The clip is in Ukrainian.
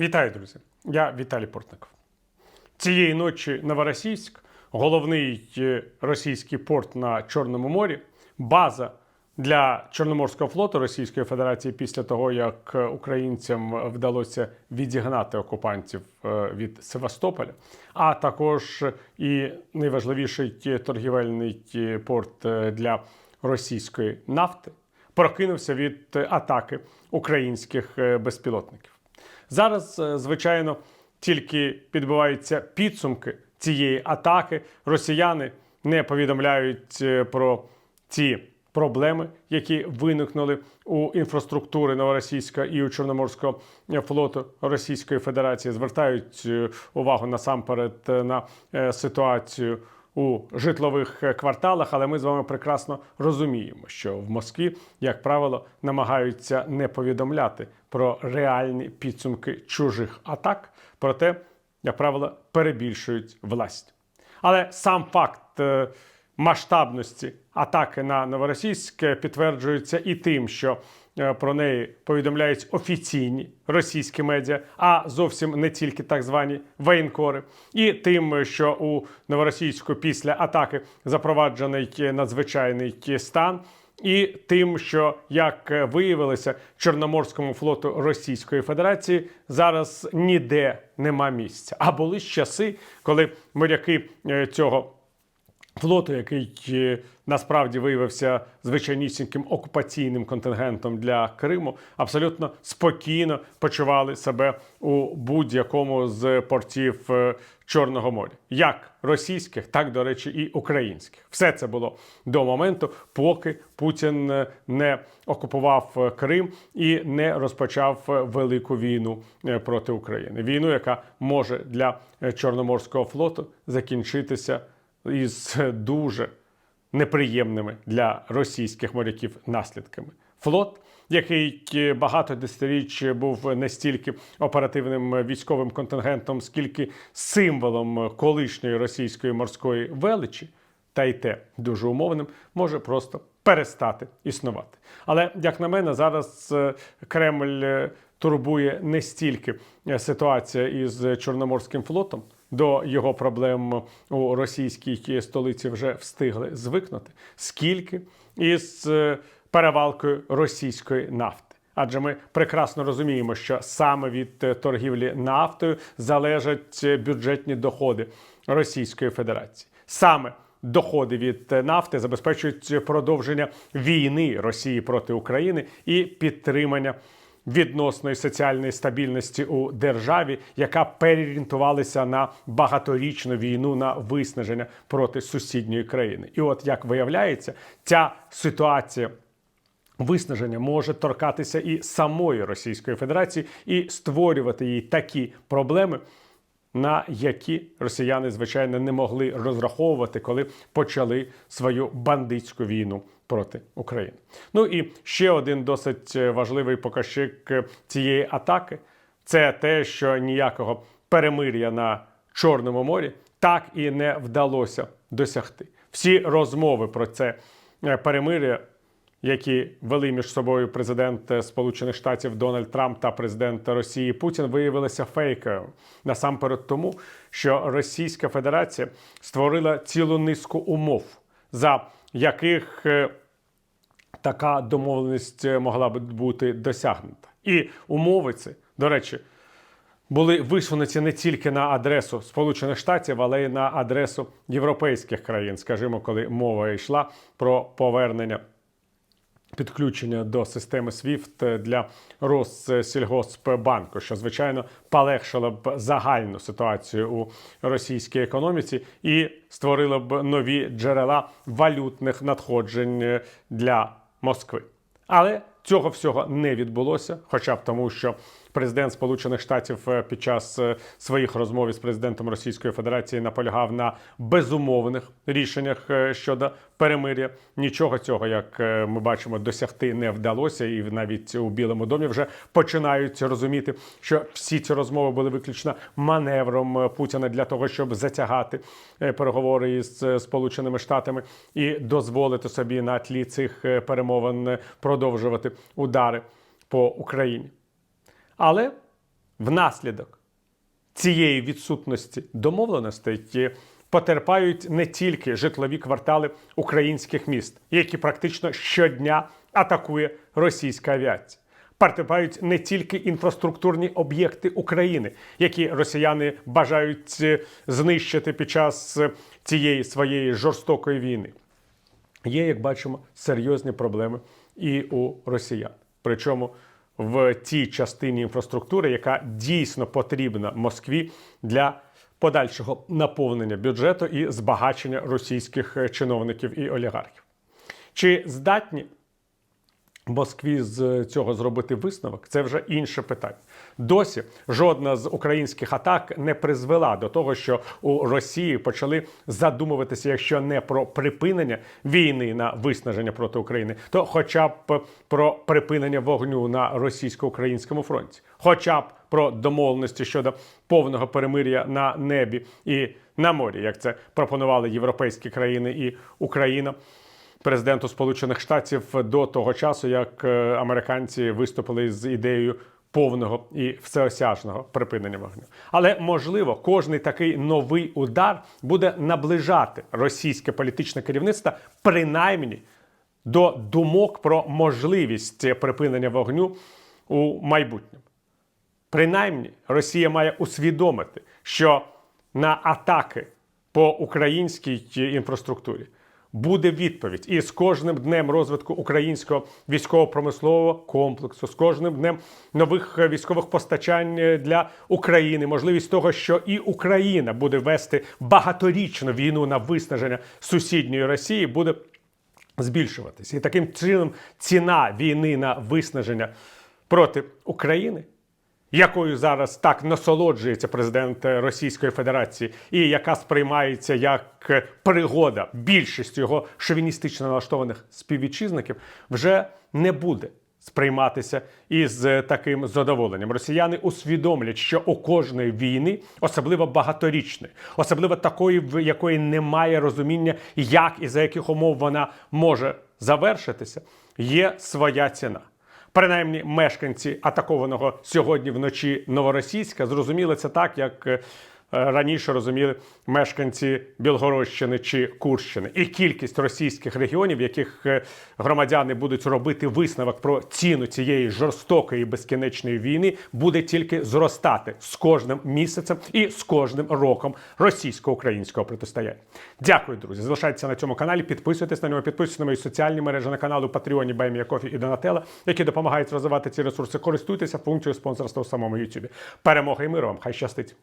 Вітаю, друзі! Я Віталій Портников. Цієї ночі Новоросійськ, головний е, російський порт на Чорному морі, база для Чорноморського флоту Російської Федерації після того, як е, українцям вдалося відігнати окупантів е, від Севастополя, а також і найважливіший торгівельний порт для російської нафти, прокинувся від атаки українських безпілотників. Зараз, е, звичайно, тільки підбиваються підсумки цієї атаки. Росіяни не повідомляють е, про ці проблеми, які виникнули у інфраструктури Новоросійська і у Чорноморського флоту Російської Федерації. Звертають е, увагу насамперед е, на е, ситуацію у житлових е, кварталах, але ми з вами прекрасно розуміємо, що в Москві, як правило, намагаються не повідомляти про реальні підсумки чужих атак, проте, як правило, перебільшують власть. Але сам факт е, масштабності атаки на Новоросійськ е, підтверджується і тим, що про неї повідомляють офіційні російські медіа, а зовсім не тільки так звані воєнкори, і тим, що у Новоросійську після атаки запроваджений надзвичайний стан. І тим, що як виявилося, Чорноморському флоту Російської Федерації зараз ніде нема місця. А були ж часи, коли моряки е, цього флоту, який е, насправді виявився звичайнісіньким окупаційним контингентом для Криму, абсолютно спокійно почували себе у будь-якому з портів е, Чорного моря, як російських, так до речі, і українських. Все це було до моменту, поки Путін е, не окупував Крим і не розпочав велику війну проти України. Війну, яка може для Чорноморського флоту закінчитися із дуже неприємними для російських моряків наслідками. Флот, який багато десятиріч був не стільки оперативним військовим контингентом, скільки символом колишньої російської морської величі, та й те дуже умовним, може просто перестати існувати. Але як на мене, зараз е, Кремль е, турбує не стільки е, ситуація із Чорноморським флотом. До його проблем у російській столиці вже встигли звикнути, скільки із е, перевалкою російської нафти. Адже ми прекрасно розуміємо, що саме від е, торгівлі нафтою залежать е, бюджетні доходи Російської Федерації. Саме доходи від нафти забезпечують продовження війни Росії проти України і підтримання відносної соціальної стабільності у державі, яка переорієнтувалася на багаторічну війну на виснаження проти сусідньої країни. І от як виявляється, ця ситуація. Виснаження може торкатися і самої Російської Федерації і створювати їй такі проблеми, на які росіяни, звичайно, не могли розраховувати, коли почали свою бандитську війну проти України. Ну і ще один досить е, важливий показчик е, цієї атаки це те, що ніякого перемир'я на Чорному морі так і не вдалося досягти. Всі розмови про це е, перемир'я які вели між собою президент Сполучених Штатів Дональд Трамп та президент Росії Путін, виявилися фейкою насамперед тому, що Російська Федерація створила цілу низку умов, за яких е, така домовленість е, могла б бути досягнута. І умови ці, до речі, були висунуті не тільки на адресу Сполучених Штатів, але й на адресу європейських країн, скажімо, коли мова йшла про повернення підключення до системи SWIFT для Россільгоспбанку, що звичайно полегшило б загальну ситуацію у російській економіці і створило б нові джерела валютних надходжень для Москви. Але цього всього не відбулося, хоча б тому, що президент Сполучених Штатів е, під час е, своїх розмов із президентом Російської Федерації наполягав на безумовних рішеннях е, щодо перемир'я. Нічого цього, як ми бачимо, досягти не вдалося, і навіть у Білому домі вже починають розуміти, що всі ці розмови були виключно маневром Путіна для того, щоб затягати переговори із Сполученими Штатами і дозволити собі на тлі цих перемовин продовжувати удари по Україні. Але внаслідок цієї відсутності домовленостей потерпають не тільки житлові квартали українських міст, які практично щодня атакує російська авіація. Потерпають не тільки інфраструктурні об'єкти України, які росіяни бажають е, знищити під час е, цієї своєї жорстокої війни. Є, як бачимо, серйозні проблеми і у росіян. Причому в тій частині інфраструктури, яка дійсно потрібна Москві для подальшого наповнення бюджету і збагачення російських е, чиновників і олігархів. Чи здатні Москві з цього зробити висновок, це вже інше питання. Досі жодна з українських атак не призвела до того, що у Росії почали задумуватися, якщо не про припинення війни на виснаження проти України, то хоча б про припинення вогню на російсько-українському фронті, хоча б про домовленості щодо повного перемир'я на небі і на морі, як це пропонували європейські країни і Україна президенту Сполучених Штатів до того часу, як е, американці виступили з ідеєю повного і всеосяжного припинення вогню. Але можливо, кожний такий новий удар буде наближати російське політичне керівництво принаймні до думок про можливість припинення вогню у майбутньому. Принаймні, Росія має усвідомити, що на атаки по українській інфраструктурі буде відповідь. І з кожним днем розвитку українського військово-промислового комплексу, з кожним днем нових військових постачань для України, можливість того, що і Україна буде вести багаторічну війну на виснаження сусідньої Росії, буде збільшуватися. І таким чином ціна війни на виснаження проти України якою зараз так насолоджується президент Російської Федерації, і яка сприймається як пригода більшістю його шовіністично налаштованих співвітчизників, вже не буде сприйматися із таким задоволенням. Росіяни усвідомлять, що у кожної війни, особливо багаторічної, особливо такої, в якої немає розуміння, як і за яких умов вона може завершитися, є своя ціна. Принаймні, мешканці атакованого сьогодні вночі Новоросійська зрозуміли це так, як е, раніше розуміли мешканці Білгородщини чи Курщини. І кількість російських регіонів, яких е, громадяни будуть робити висновок про ціну цієї жорстокої безкінечної війни, буде тільки зростати з кожним місяцем і з кожним роком російсько-українського протистояння. Дякую, друзі. Залишайтеся на цьому каналі. Підписуйтесь на нього, підписуйтесь на мої соціальні мережі на каналу Патреоні Баймія Кофі і Донателла, які допомагають розвивати ці ресурси. Користуйтеся функцією спонсорства у самому YouTube. Перемоги і миру вам! Хай щастить!